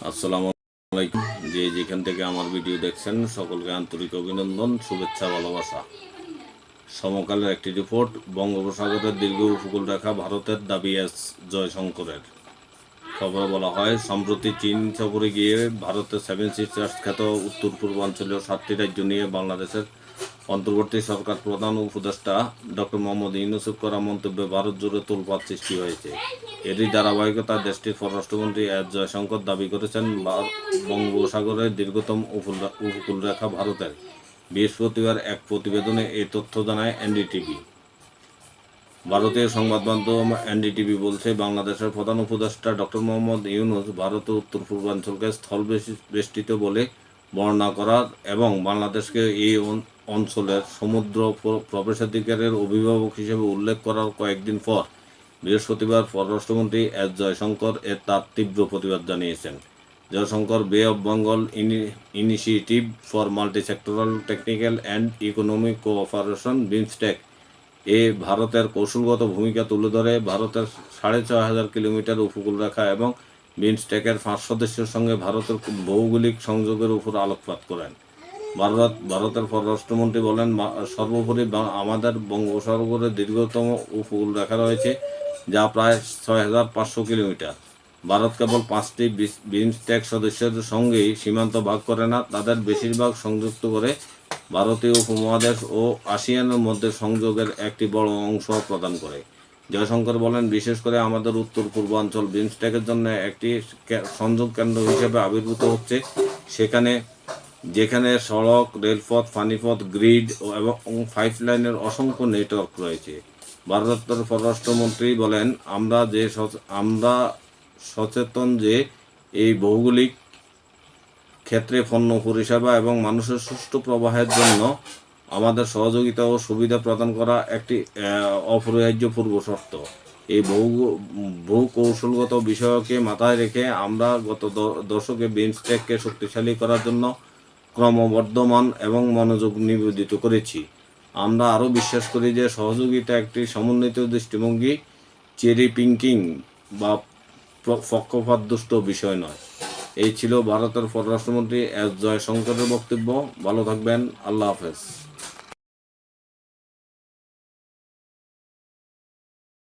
আসসালামু আলাইকুম। যে যেখান থেকে আমার ভিডিও দেখছেন, সকলকে আন্তরিক অভিনন্দন, শুভেচ্ছা, ভালোবাসা। সমকালের একটি রিপোর্ট, বঙ্গোপসাগরের দীর্ঘ উপকূল রেখা ভারতের দাবি এস জয়শঙ্করের। খবরে বলা হয়, সম্প্রতি চীন সফরে গিয়ে ভারতের সেভেন সিস্টার্স খ্যাত উত্তর পূর্বাঞ্চলীয় সাতটি রাজ্য নিয়ে বাংলাদেশের অন্তর্বর্তী সরকার প্রধান উপদেষ্টা ডক্টর মোহাম্মদ ইউনুসুফ করা মন্তব্যে ভারত জুড়ে তোলপাড় সৃষ্টি হয়েছে। এরই ধারাবাহিকতা দেশটির পররাষ্ট্রমন্ত্রী এস জয়শঙ্কর দাবি করেছেন বঙ্গোপসাগরের দীর্ঘতম উপকূল- উপকূলরেখা ভারতের। বৃহস্পতিবার এক প্রতিবেদনে এই তথ্য জানায় এনডিটিভি। ভারতীয় সংবাদ মাধ্যম এনডিটিভি বলছে, বাংলাদেশের প্রধান উপদেষ্টা ডক্টর মোহাম্মদ ইউনুস ভারত উত্তর পূর্বাঞ্চলকে স্থল বেষ্টি- বেষ্টিত বলে বর্ণনা করার এবং বাংলাদেশকে এই অঞ্চলের সমুদ্র প্র- প্রবেশাধিকারের অভিভাবক হিসেবে উল্লেখ করার কয়েকদিন পর বৃহস্পতিবার পররাষ্ট্রমন্ত্রী এস জয়শঙ্কর এর তার তীব্র প্রতিবাদ জানিয়েছেন। Jaishankar Bay of Bengal Initiative for Multi Sectoral Technical and Economic Cooperation BIMSTEC এ ভারতের কৌশলগত ভূমিকা তুলে ধরে ভারতের সাড়ে ছয় হাজার কিলোমিটার উপকূল রেখা এবং বিমস্টেকের পাঁচ সদস্যের সঙ্গে ভারতের ভৌগোলিক সংযোগের উপর আলোকপাত করেন। ভারত, ভারতের পররাষ্ট্রমন্ত্রী বলেন সর্বোপরি আমাদের বঙ্গোপসাগরের দীর্ঘতম উপকূল রেখা রয়েছে, যা প্রায় ছয় হাজার পাঁচশো কিলোমিটার। ভারত কেবল পাঁচটি বিমস্টেক সদস্যের সঙ্গেই সীমান্ত ভাগ করে না, তাদের বেশিরভাগ সংযুক্ত করে ভারতীয় উপমহাদেশ ও আসিয়ানের মধ্যে সংযোগের একটি বড় অংশ প্রদান করে। জয়শঙ্কর বলেন, বিশেষ করে আমাদের উত্তর পূর্বাঞ্চল বিমস্টেকের জন্য একটি সংযোগ কেন্দ্র হিসেবে আবির্ভূত হচ্ছে, সেখানে যেখানে সড়ক, রেলপথ, পানিপথ, গ্রিড এবং পাইপ লাইনের অসংখ্য নেটওয়ার্ক রয়েছে। ভারতের পররাষ্ট্রমন্ত্রী বলেন, আমরা যে আমরা সচেতন যে এই ভৌগোলিক ক্ষেত্রে পণ্য, পরিষেবা এবং মানুষের সুষ্ঠু প্রবাহের জন্য আমাদের সহযোগিতা ও সুবিধা প্রদান করা একটি অপরিহার্য পূর্ব শর্ত। এই বহু বহু কৌশলগত বিষয়কে মাথায় রেখে আমরা গত দশকে বিমস্টেককে শক্তিশালী করার জন্য ক্রমবর্ধমান এবং মনোযোগ নিবেদিত করেছি। আমরা আরও বিশ্বাস করি যে সহযোগিতা একটি সমন্বিত দৃষ্টিভঙ্গি, চেরি পিঙ্কিং বা পক্ষপাতদুষ্ট বিষয় নয়। এই ছিল ভারতের পররাষ্ট্রমন্ত্রী এস জয়শঙ্করের বক্তব্য। ভালো থাকবেন। আল্লাহ হাফেজ।